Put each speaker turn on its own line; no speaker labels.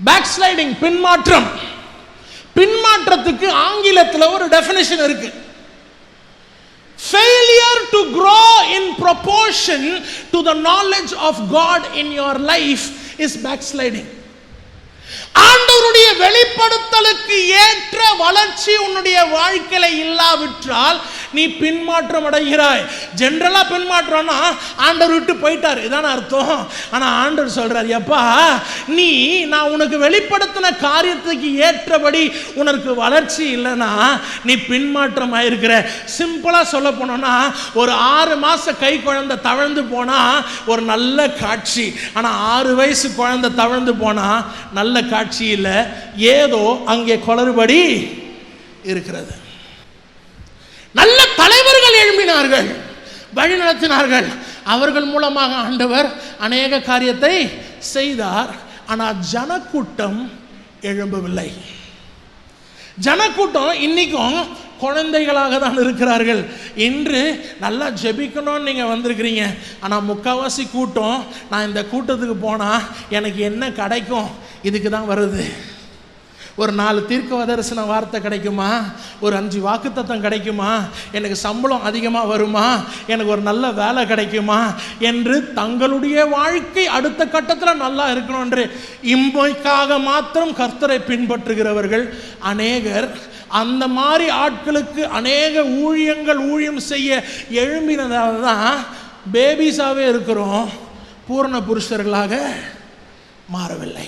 Backsliding பின்மாற்றம் பின்மாற்றத்துக்கு ஆங்கிலத்தில் ஒரு definition இருக்கு failure to grow in proportion to the knowledge of God in your life is backsliding ஆண்டவருடைய வெளிப்படுத்தலுக்கு ஏற்ற வளர்ச்சி உன்னுடைய வாழ்க்கையில இல்லாவிட்டால் நீ பின்மாற்றம் அடைகிறாய். ஜென்ரலா பின்மாற்றம்னா ஆண்டவர் விட்டு போயிட்டார். இதான அர்த்தம். ஆனா ஆண்டவர் சொல்றார் எப்பா நீ நான் உனக்கு வெளிப்படுத்தின காரியத்துக்கு ஏற்றபடி உனக்கு வளர்ச்சி இல்லைன்னா நீ பின்மாற்றம் ஆயிருக்கிற. சிம்பிளா சொல்ல போனோம்னா ஒரு ஆறு மாச கை குழந்தை தவழ்ந்து போனா ஒரு நல்ல காட்சி. ஆனா ஆறு வயசு குழந்தை தவழ்ந்து போனா நல்ல காட்சி இல்லை ஏதோ அங்கே குளறுபடி இருக்கிறது. நல்ல தலைவர்கள் எழும்பினார்கள் வழி நடத்தினார்கள். அவர்கள் மூலமாக ஆண்டவர் அநேக காரியத்தை செய்தார். ஆனால் ஜனக்கூட்டம் எழும்பவில்லை. ஜனக்கூட்டம் இன்னைக்கும் குழந்தைகளாக தான் இருக்கிறார்கள். இன்று நல்லா ஜெபிக்கணும்னு நீங்கள் வந்திருக்கிறீங்க. ஆனால் முக்கால்வாசி கூட்டம் நான் இந்த கூட்டத்துக்கு போனால் எனக்கு என்ன கிடைக்கும்? இதுக்கு தான் வருது. ஒரு நாலு தீர்க்க தரிசன வார்த்தை கிடைக்குமா? ஒரு அஞ்சு வாக்குத்தத்தம் கிடைக்குமா? எனக்கு சம்பளம் அதிகமாக வருமா? எனக்கு ஒரு நல்ல வேலை கிடைக்குமா? என்று தங்களுடைய வாழ்க்கை அடுத்த கட்டத்தில் நல்லா இருக்கணும் என்று இம்மைக்காக மாத்திரம் கர்த்தரை பின்பற்றுகிறவர்கள் அநேகர் அந்த மாதிரி ஆட்களுக்கு அநேக ஊழியங்கள் ஊழியம் செய்ய எழும்பினதால் தான் பேபிஸாகவே இருக்கிறோம். பூரண புருஷர்களாக மாறவில்லை.